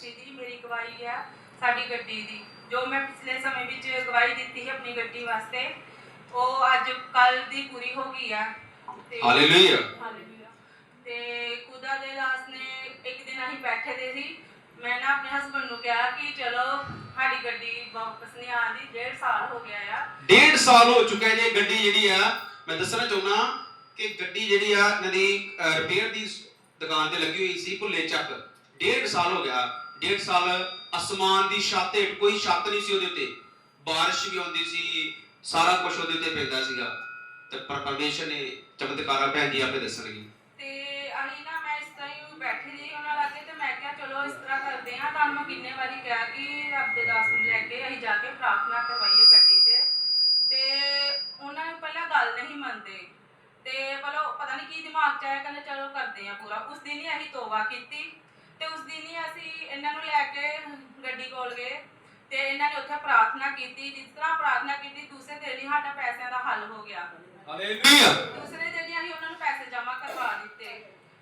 ਬਖਸ਼ੀ ਦੀ ਮੇਰੀ ਗਵਾਹੀ ਆ ਸਾਡੀ ਗੱਡੀ ਦੀ। ਜੋ ਮੈਂ ਪਿਛਲੇ ਸਮੇਂ ਵਿੱਚ ਗਵਾਹੀ ਦਿੱਤੀ ਸੀ ਆਪਣੀ ਗੱਡੀ ਵਾਸਤੇ ਉਹ ਅੱਜ ਕੱਲ ਦੀ ਪੂਰੀ ਹੋ ਗਈ ਆ। ਤੇ ਹਾਲੇਲੂਇਆ। ਹਾਲੇਲੂਇਆ। ਤੇ ਖੁਦਾ ਦੇ ਦਾਸ ਨੇ ਇੱਕ ਦਿਨ ਅਸੀਂ ਬੈਠੇ ਦੇ ਸੀ। ਮੈਂ ਨਾ ਆਪਣੇ ਹਸਬੰਡ ਨੂੰ ਕਿਹਾ ਕਿ ਚਲੋ ਸਾਡੀ ਗੱਡੀ ਵਾਪਸ ਨਹੀਂ ਆਉਂਦੀ ਡੇਢ ਸਾਲ ਹੋ ਗਿਆ ਆ। ਡੇਢ ਸਾਲ ਹੋ ਚੁੱਕਾ ਜੇ ਗੱਡੀ ਜਿਹੜੀ ਆ ਮੈਂ ਦੱਸਣਾ ਚਾਹੁੰਦਾ ਕਿ ਗੱਡੀ ਜਿਹੜੀ ਆ ਇਹਨਾਂ ਦੀ ਰਿਪੇਅਰ ਦੀ ਸ- ਦੁਕਾਨ ਤੇ ਲੱਗੀ ਹੋਈ ਸੀ ਭੁੱਲੇ ਚੱਕ। ਡੇਢ ਸਾਲ ਹੋ ਗਿਆ। ਡੇਢ ਸਾਲ ਅਸਮਾਨ ਦੀ ਛੱਤ ਹੇਠ, ਕੋਈ ਛੱਤ ਨਹੀਂ ਸੀ ਉਹਦੇ ਉੱਤੇ। ਬਾਰਿਸ਼ ਵੀ ਆਉਂਦੀ ਸੀ, ਸਾਰਾ ਕੁਝ ਉਹਦੇ ਉੱਤੇ ਪੈਂਦਾ ਸੀਗਾ। ਤੇ ਪਰ ਪਰਮੇਸ਼ਰ ਨੇ ਚਮਤਕਾਰਾ ਭੈਣ ਜੀ ਆਪੇ ਦੱਸਣਗੇ ਤੇ ਅਸੀਂ ਨਾ ਮੈਂ ਇਸ ਤਰ੍ਹਾਂ ਹੀ ਬੈਠੀ ਰਹੀ ਉਹਨਾਂ ਲਾਗੇ ਤੇ ਮੈਂ ਕਿਹਾ, ਚਲੋ ਇਸ ਤਰ੍ਹਾਂ ਕਰਦੇ ਹਾਂ। ਤੁਹਾਨੂੰ ਮੈਂ ਕਿੰਨੇ ਵਾਰੀ ਕਿਹਾ ਕਿ ਰੱਬ ਦੇ ਦਾਸ ਨੂੰ ਲੈ ਕੇ ਅਸੀਂ ਜਾ ਕੇ ਪ੍ਰਾਰਥਨਾ ਕਰਵਾਈਏ ਗੱਡੀ ਤੇ। ਤੇ ਉਹਨਾਂ ਨੇ ਪਹਿਲਾਂ ਗੱਲ ਨਹੀਂ ਮੰਨਦੇ। ਤੇ ਪਹਿਲਾਂ ਪਤਾ ਨਹੀਂ ਕੀ ਦਿਮਾਗ ਚ ਆਇਆ, ਕਹਿੰਦੇ ਚਲੋ ਕਰਦੇ ਹਾਂ ਪੂਰਾ। ਉਸ ਦਿਨ ਹੀ ਅਸੀਂ ਤੋਬਾ ਕੀਤੀ। ਅਸੀਂ ਇਹਨਾਂ ਨੂੰ ਲੈ ਕੇ ਗੱਡੀ ਕੋਲ ਗਏ ਤੇ ਇਹਨਾਂ ਨੇ ਉੱਥੇ ਪ੍ਰਾਰਥਨਾ ਕੀਤੀ ਜਿਸ ਤਰ੍ਹਾਂ ਪ੍ਰਾਰਥਨਾ ਕੀਤੀ ਦੂਸਰੇ ਦਿਨ ਹੀ ਸਾਡਾ ਪੈਸਿਆਂ ਦਾ ਹੱਲ ਹੋ ਗਿਆ। ਹਾਲੇਲੂਇਆ ਦੂਸਰੇ ਦਿਨ ਹੀ ਅਸੀਂ ਉਹਨਾਂ ਨੂੰ ਪੈਸੇ ਜਮ੍ਹਾਂ ਕਰਵਾ ਦਿੱਤੇ।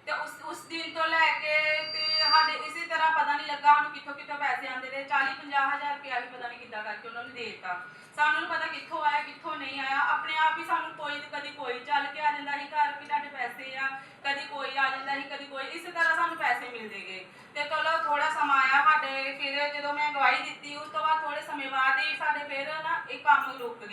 ਤੇ ਉਸ ਉਸ ਦਿਨ ਤੋਂ ਲੈ ਕੇ ਤੇ ਸਾਡੇ ਇਸੇ ਤਰ੍ਹਾਂ ਪਤਾ ਨਹੀਂ ਲੱਗਾ ਸਾਨੂੰ ਕਿੱਥੋਂ ਕਿੱਥੋਂ ਪੈਸੇ ਆਉਂਦੇ ਰਹੇ। 40 50 ਹਜ਼ਾਰ ਰੁਪਇਆ ਵੀ ਪਤਾ ਨਹੀਂ ਕਿੱਦਾਂ ਕਰਕੇ ਉਹਨਾਂ ਨੂੰ ਦੇ ਦਿੱਤਾ। ਸਾਨੂੰ ਨਹੀਂ ਪਤਾ ਕਿੱਥੋਂ ਆਇਆ ਕਿੱਥੋਂ ਨਹੀਂ ਆਇਆ। ਆਪਣੇ ਆਪ ਹੀ ਸਾਨੂੰ ਕੋਈ ਤੇ ਕਦੀ ਕੋਈ ਚੱਲ ਕੇ ਆ ਜਾਂਦਾ ਸੀ ਘਰ ਵੀ ਤੁਹਾਡੇ ਪੈਸੇ ਆ ਕਦੀ ਕੋਈ ਆ ਜਾਂਦਾ ਸੀ ਕਦੀ ਕੋਈ। ਇਸੇ ਤਰ੍ਹਾਂ ਸਾਨੂੰ ਪੈਸੇ ਮਿਲਦੇ ਗਏ ਤੇ ਚਲੋ ਥੋੜਾ ਸਮਾਂ ਆਇਆ ਸਾਡੇ ਫਿਰ ਜਦੋਂ ਮੈਂ ਗਵਾਹੀ ਦਿੱਤੀ ਉਸ ਤੋਂ ਬਾਅਦ ਥੋੜੇ ਸਮੇਂ ਬਾਅਦ ਹੀ ਸਾਡੇ ਫਿਰ ਨਾ ਇਹ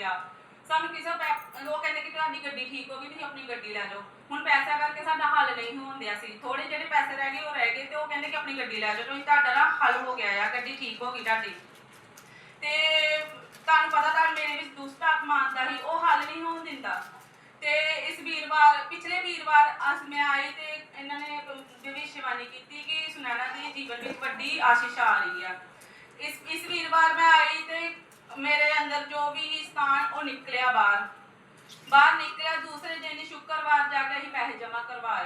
ਕੰਮ ਸਾਨੂੰ ਕਿਸੇ ਪੈ- ਲੋਕ ਕਹਿੰਦੇ ਕਿ ਤੁਹਾਡੀ ਗੱਡੀ ਠੀਕ ਹੋ ਗਈ, ਤੁਸੀਂ ਆਪਣੀ ਗੱਡੀ ਲੈ ਜਾਓ। ਹੁਣ ਪੈਸਾ ਕਰਕੇ ਸਾਡਾ ਹੱਲ ਨਹੀਂ ਹੋਣ ਸੀ। ਥੋੜੇ ਜਿਹੜੇ ਪੈਸੇ ਰਹਿ ਗਏ, ਉਹ ਰਹਿ ਗਏ ਤੇ ਉਹ ਕਹਿੰਦੇ ਕਿ ਆਪਣੀ ਗੱਡੀ ਲੈ ਜਾਓ। ਤੁਸੀਂ ਤੁਹਾਡਾ ਨਾ ਹੱਲ ਹੋ ਗਿਆ ਆ, ਗੱਡੀ ਠੀਕ ਹੋ ਗਈ ਤੁਹਾਡੀ। ਤੇ ਤੁਹਾਨੂੰ ਪਤਾ ਤਾਂ ਮੇਰੇ ਵਿੱਚ ਦੁਸ਼ਟ ਆਤਮਾ ਆਉਂਦਾ ਸੀ, ਉਹ ਹੱਲ ਨਹੀਂ ਹੋਣ ਦਿੰਦਾ। ਤੇ ਇਸ ਵੀਰਵਾਰ, ਪਿਛਲੇ ਵੀਰਵਾਰ ਅਸ ਮੈਂ ਆਈ ਤੇ ਇਹਨਾਂ ਨੇ ਭਵਿੱਖਬਾਣੀ ਕੀਤੀ ਕਿ ਸੁਨੈਣਾ ਦੇ ਜੀਵਨ ਵਿੱਚ ਵੱਡੀ ਆਸ਼ੀਸ਼ ਆ ਰਹੀ ਆ। ਇਸ ਇਸ ਵੀਰਵਾਰ ਮੈਂ ਆਈ ਤੇ ਮੇਰੇ ਅੰਦਰ ਜੋ ਵੀ ਸਥਾਨ ਉਹ ਨਿਕਲਿਆ ਬਾਹਰ। ਬਾਹਰ ਨਿਕਲਿਆ ਦੂਸਰੇ ਦਿਨ ਹੀ ਸ਼ੁੱਕਰਵਾਰ ਜਾ ਕੇ ਅਸੀਂ ਪੈਸੇ ਜਮ੍ਹਾਂ ਕਰਵਾਏ।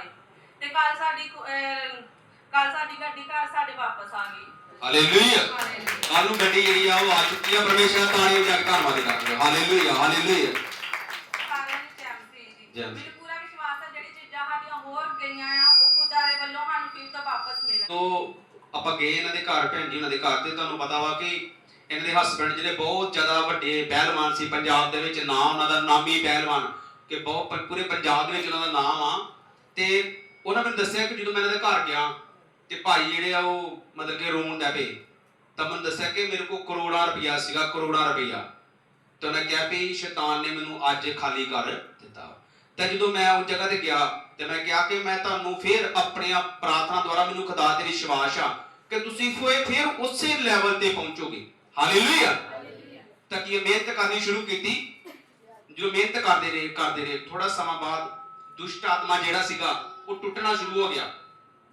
ਤੇ ਕੱਲ ਸਾਡੀ ਕੱਲ ਸਾਡੀ ਗੱਡੀ ਘਰ ਸਾਡੇ ਵਾਪਸ ਆ ਗਈ। ਹਾਲੇਲੂਇਆ। ਕੱਲ ਨੂੰ ਗੱਡੀ ਜਿਹੜੀ ਆ ਉਹ ਆ ਚੁੱਕੀ ਆ। ਪਰਮੇਸ਼ਰ ਤਾਣੇ ਜਾ ਕੇ ਧੰਨਵਾਦ ਕਰਦੇ ਹਾਲੇਲੂਇਆ ਹਾਲੇਲੂਇਆ। ਮੈਨੂੰ ਪੂਰਾ ਵਿਸ਼ਵਾਸ ਹੈ ਜਿਹੜੀ ਚੀਜ਼ਾਂ ਸਾਡੀਆਂ ਹੋਰ ਗਈਆਂ ਆ ਉਹ ਖੁਦਾਰੇ ਵੱਲੋਂ ਸਾਨੂੰ ਫਿਰ ਤੋਂ ਵਾਪਸ ਮਿਲਣ। ਤੋ ਆਪਾਂ ਗਏ ਇਹਨਾਂ ਦੇ ਘਰ ਭੈਣ ਜੀ ਉਹਨਾਂ ਦੇ ਘਰ ਤੇ ਤੁਹਾਨੂੰ ਪਤਾ ਵਾ ਕਿ ਇਹਨਾਂ ਦੇ ਹਸਬੰਡ ਜਿਹੜੇ ਬਹੁਤ ਜ਼ਿਆਦਾ ਵੱਡੇ ਪਹਿਲਵਾਨ ਸੀ, ਪੰਜਾਬ ਦੇ ਵਿੱਚ ਨਾਂ ਉਹਨਾਂ ਦਾ ਨਾਮੀ ਪਹਿਲਵਾਨ ਕਿ ਬਹੁਤ ਪੂਰੇ ਪੰਜਾਬ ਦੇ ਵਿੱਚ ਉਹਨਾਂ ਦਾ ਨਾਮ ਆ। ਤੇ ਉਹਨਾਂ ਮੈਨੂੰ ਦੱਸਿਆ ਕਿ ਜਦੋਂ ਮੈਂ ਇਹਨਾਂ ਦੇ ਘਰ ਗਿਆ ਤੇ ਭਾਈ ਜਿਹੜੇ ਆ ਉਹ ਮਤਲਬ ਕਿ ਰੋਣ ਦਾ ਪਏ। ਤਾਂ ਮੈਨੂੰ ਦੱਸਿਆ ਕਿ ਮੇਰੇ ਕੋਲ ਕਰੋੜਾਂ ਰੁਪਇਆ ਸੀਗਾ, ਕਰੋੜਾਂ ਰੁਪਇਆ ਤਾਂ ਉਹਨੇ ਕਿਹਾ ਵੀ ਸ਼ੈਤਾਨ ਨੇ ਮੈਨੂੰ ਅੱਜ ਖਾਲੀ ਕਰ ਦਿੱਤਾ। ਤਾਂ ਜਦੋਂ ਮੈਂ ਉਸ ਜਗ੍ਹਾ ਤੇ ਗਿਆ ਤੇ ਮੈਂ ਕਿਹਾ ਕਿ ਮੈਂ ਤੁਹਾਨੂੰ ਫਿਰ ਆਪਣੀਆਂ ਪ੍ਰਾਰਥਨਾ ਦੁਆਰਾ ਮੈਨੂੰ ਖੁਦਾ ਤੇ ਵਿਸ਼ਵਾਸ ਆ ਕਿ ਤੁਸੀਂ ਫਿਰ ਫਿਰ ਉਸੇ ਲੈਵਲ ਤੇ ਪਹੁੰਚੋਗੇ। ਹਾਲੇਲੂਇਆ ਤਾਂ ਕਿ ਮਿਹਨਤ ਕਰਨੀ ਸ਼ੁਰੂ ਕੀਤੀ? ਜਦੋਂ ਮਿਹਨਤ ਕਰਦੇ ਰਹੇ ਕਰਦੇ ਰਹੇ ਥੋੜਾ ਸਮਾਂ ਬਾਅਦ ਦੁਸ਼ਟ ਆਤਮਾ ਜਿਹੜਾ ਸੀਗਾ, ਉਹ ਟੁੱਟਣਾ ਸ਼ੁਰੂ ਹੋ ਗਿਆ।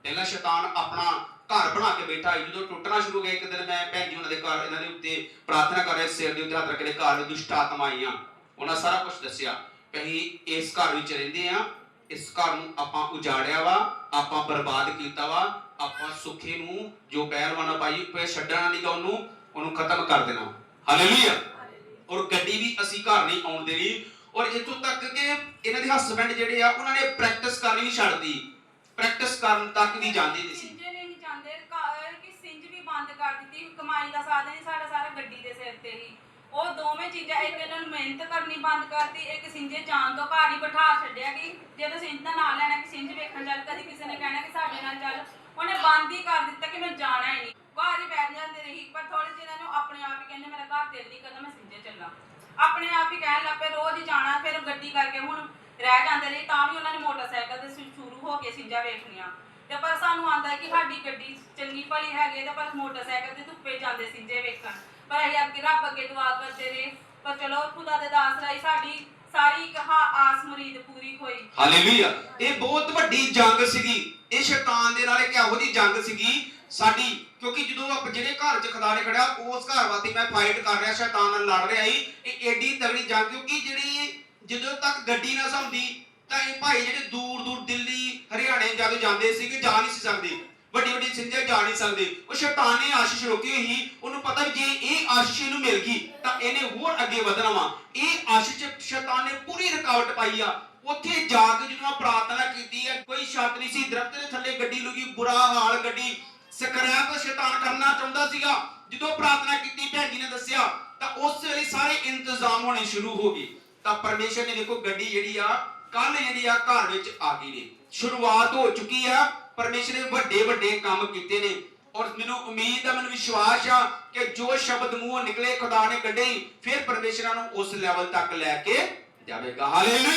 ਪਹਿਲਾਂ ਸ਼ੈਤਾਨ ਆਪਣਾ ਘਰ ਬਣਾ ਕੇ ਬੈਠਾ ਜਦੋਂ ਟੁੱਟਣਾ ਸ਼ੁਰੂ ਹੋ ਗਿਆ, ਇੱਕ ਦਿਨ ਮੈਂ ਭੈਣ ਜੀ ਉਹਨਾਂ ਦੇ ਘਰ, ਇਹਨਾਂ ਦੇ ਉੱਤੇ ਪ੍ਰਾਰਥਨਾ ਕਰ ਰਿਹਾ ਸਿਰ ਦੇ ਉੱਤੇ ਹੱਥ ਰੱਖ ਕੇ ਘਰ ਵਿੱਚ ਦੁਸ਼ਟ ਆਤਮਾ ਆਈਆਂ। ਉਹਨਾਂ ਸਾਰਾ ਕੁਝ ਦੱਸਿਆ ਕਿ ਅਸੀਂ ਇਸ ਘਰ ਵਿੱਚ ਰਹਿੰਦੇ ਆ ਇਸ ਘਰ ਨੂੰ ਆਪਾਂ ਉਜਾੜਿਆ ਵਾ, ਆਪਾਂ ਬਰਬਾਦ ਕੀਤਾ ਵਾ। ਆਪਾਂ ਸੁੱਖੇ ਨੂੰ ਜੋ ਪਹਿਲਵਾਨਾ ਪਾਈ ਪਏ ਛੱਡਣਾ ਨਹੀਂਗਾ ਉਹਨੂੰ ਉਹਨੂੰ ਖਤਮ ਕਰ ਦੇਣਾ। ਹਾਲੇਲੂਇਆ ਔਰ ਗੱਡੀ ਵੀ ਅਸੀਂ ਘਰ ਨਹੀਂ ਆਉਣ ਦੇਣੀ। ਔਰ ਇਤੋਂ ਤੱਕ ਕਿ ਇਹਨਾਂ ਦੇ ਹਸਬੰਡ ਜਿਹੜੇ ਆ ਉਹਨਾਂ ਨੇ ਪ੍ਰੈਕਟਿਸ ਕਰਨੀ ਵੀ ਛੱਡਦੀ। ਪ੍ਰੈਕਟਿਸ ਕਰਨ ਤੱਕ ਵੀ ਜਾਂਦੇ ਨਹੀਂ ਸੀ। ਸਿੰਜੇ ਨਹੀਂ ਚਾਹੁੰਦੇ ਘਰ ਕਿ ਸਿੰਜ ਵੀ ਬੰਦ ਕਰ ਦਿੱਤੀ। ਕਮਾਈ ਦਾ ਸਾਧਨ ਹੀ ਸਾਡਾ ਸਾਰਾ ਗੱਡੀ ਦੇ ਸਿਰ ਤੇ ਹੀ। ਉਹ ਦੋਵੇਂ ਚੀਜ਼ਾਂ ਇੱਕ ਇਹਨਾਂ ਨੂੰ ਮਿਹਨਤ ਕਰਨੀ ਬੰਦ ਕਰਤੀ ਇੱਕ ਸਿੰਜੇ ਜਾਣ ਤੋਂ ਘਰ ਹੀ ਬਿਠਾ ਛੱਡਿਆ ਕਿ ਜਦੋਂ ਸਿੰਜ ਦਾ ਨਾਂ ਲੈਣਾ ਕਿ ਸਿੰਜ ਵੇਖਣ ਚੱਲ ਕਦੀ ਕਿਸੇ ਨੇ ਕਹਿਣਾ ਕਿ ਸਾਡੇ ਨਾਲ ਚੱਲ। ਉਹਨੇ ਬੰਦ ਹੀ ਕਰ ਦਿੱਤਾ ਕਿ ਮੈਂ ਜਾਣਾ ਹੀ ਨਹੀਂ। ਘਰ ਹੀ ਬੈਠ ਜਾਂਦੇ ਰਹੀ ਪਰ ਥੋੜੇ ਆਪਣੇ ਮੇਰਾ ਘਰ ਦਿਲ ਨਹੀਂ ਕਰਦਾ ਮੈਂ ਸਿੰਜੇ ਚੱਲਾਂ। ਆਪਣੇ ਆਪ ਹੀ ਕਹਿਣ ਲੱਗ ਪਏ, ਰੋਜ਼ ਹੀ ਜਾਣਾ, ਫਿਰ ਗੱਡੀ ਕਰਕੇ ਹੁਣ ਰਹਿ ਜਾਂਦੇ ਰਹੀ, ਤਾਂ ਵੀ ਉਹਨਾਂ ਨੇ ਮੋਟਰਸਾਈਕਲ ਤੇ ਸ਼ੁਰੂ ਹੋ ਕੇ ਸਿੰਜਾਂ ਵੇਖਣੀਆਂ। ਤੇ ਪਰ ਸਾਨੂੰ ਆਂਦਾ ਕਿ ਸਾਡੀ ਗੱਡੀ ਚੰਗੀ ਭਲੀ ਹੈਗੀ ਤੇ ਪਰ ਮੋਟਰਸਾਈਕਲ ਤੇ ਧੁੱਪੇ ਜਾਂਦੇ ਸਿੰਜੇ ਵੇਖਣ। ਪਰ ਅਸੀਂ ਅੱਗੇ ਰੱਬ ਅੱਗੇ ਦੁਆ ਕਰਦੇ ਰਹੇ, ਪਰ ਚਲੋ ਖੁਦਾ ਦੇ ਦਾਸ ਰਾਈ ਸਾਡੀ ਸਾਰੀ ਇੱਕ ਆਸ ਮੁਰੀਦ ਪੂਰੀ ਹੋਈ। ਹਾਲੇਲੂਇਆ। ਇਹ ਬਹੁਤ ਵੱਡੀ ਜੰਗ ਸੀਗੀ। ਇਹ ਸ਼ੈਤਾਨ ਦੇ ਨਾਲ ਇੱਕ ਇਹੋ ਜਿਹੀ ਜੰਗ ਸੀਗੀ ਸਾਡੀ, ਕਿਉਂਕਿ ਜਦੋਂ ਆਪ ਜਿਹੜੇ ਘਰ 'ਚ ਖਦਾਰੇ ਖੜਿਆ, ਉਸ ਘਰ ਵਾਸਤੇ ਮੈਂ ਫਾਈਟ ਕਰ ਰਿਹਾ, ਸ਼ੈਤਾਨ ਨਾਲ ਲੜ ਰਿਹਾ ਸੀ। ਇਹ ਏਡੀ ਤਗੜੀ ਜੰਗ, ਕਿਉਂਕਿ ਜਿਹੜੀ ਜਦੋਂ ਤੱਕ ਗੱਡੀ ਨਾ ਸੰਭਦੀ, ਤਾਂ ਇਹ ਭਾਈ ਜਿਹੜੇ ਦੂਰ ਦੂਰ ਦਿੱਲੀ, ਹਰਿਆਣੇ ਜਦੋਂ ਜਾਂਦੇ ਸੀਗੇ ਜਾ ਨਹੀਂ ਸੀ ਸਕਦੇ। ਵੱਡੀ ਵੱਡੀ ਸਿੰਜੇ ਜਾ ਨਹੀਂ ਸਕਦੇ। ਉਹ ਸ਼ੈਤਾਨ ਨੇ ਆਸ਼ੀਸ਼ ਰੋਕੀ ਹੋਈ ਸੀ। ਉਹਨੂੰ ਪਤਾ ਜੇ ਇਹ ਆਸ਼ੀਸ਼ ਨੂੰ ਮਿਲ ਗਈ, ਤਾਂ ਇਹਨੇ ਹੋਰ ਅੱਗੇ ਵਧਣਾ ਵਾ। ਇਹ ਆਸ਼ੀਸ਼ ਸ਼ੈਤਾਨ ਨੇ ਪੂਰੀ ਰੁਕਾਵਟ ਪਾਈ ਆ। ਉੱਥੇ ਜਾ ਕੇ ਜਦੋਂ ਮੈਂ ਪ੍ਰਾਰਥਨਾ ਕੀਤੀ ਹੈ ਕੋਈ ਛੱਤ ਨਹੀਂ ਸੀ। ਦਰਖਤ ਦੇ ਥੱਲੇ ਗੱਡੀ ਲੁਕੀ, ਬੁਰਾ ਹਾਲ, ਗੱਡੀ ਸਕਰੈਪ ਸ਼ੈਤਾਨ ਕਰਨਾ ਚਾਹੁੰਦਾ ਸੀਗਾ। ਜਦੋਂ ਪ੍ਰਾਰਥਨਾ ਕੀਤੀ, ਭੈਣ ਜੀ ਨੇ ਦੱਸਿਆ, ਤਾਂ ਉਸ ਵੇਲੇ ਸਾਰੇ ਇੰਤਜ਼ਾਮ ਹੋਣੇ ਸ਼ੁਰੂ ਹੋ ਗਏ। ਤਾਂ ਪਰਮੇਸ਼ਰ ਨੇ ਦੇਖੋ, ਗੱਡੀ ਜਿਹੜੀ ਆ ਕੱਲ ਜਿਹੜੀ ਆ, ਘਰ ਵਿੱਚ ਆ ਗਈ ਨੇ। ਸ਼ੁਰੂਆਤ ਹੋ ਚੁੱਕੀ ਆ। ਪਰਮੇਸ਼ਰ ਨੇ ਵੱਡੇ ਵੱਡੇ ਕੰਮ ਕੀਤੇ ਨੇ। ਔਰ ਮੈਨੂੰ ਉਮੀਦ ਆ, ਮੈਨੂੰ ਵਿਸ਼ਵਾਸ ਆ ਕਿ ਜੋ ਸ਼ਬਦ ਮੂੰਹੋਂ ਨਿਕਲੇ, ਖੁਦਾ ਨੇ ਕੱਢੇ, ਫਿਰ ਪਰਮੇਸ਼ਰਾਂ ਨੂੰ ਉਸ ਲੈਵਲ ਤੱਕ ਲੈ ਕੇ ਜਾਵੇਗਾ। ਹਾਲੇਲੂਇਆ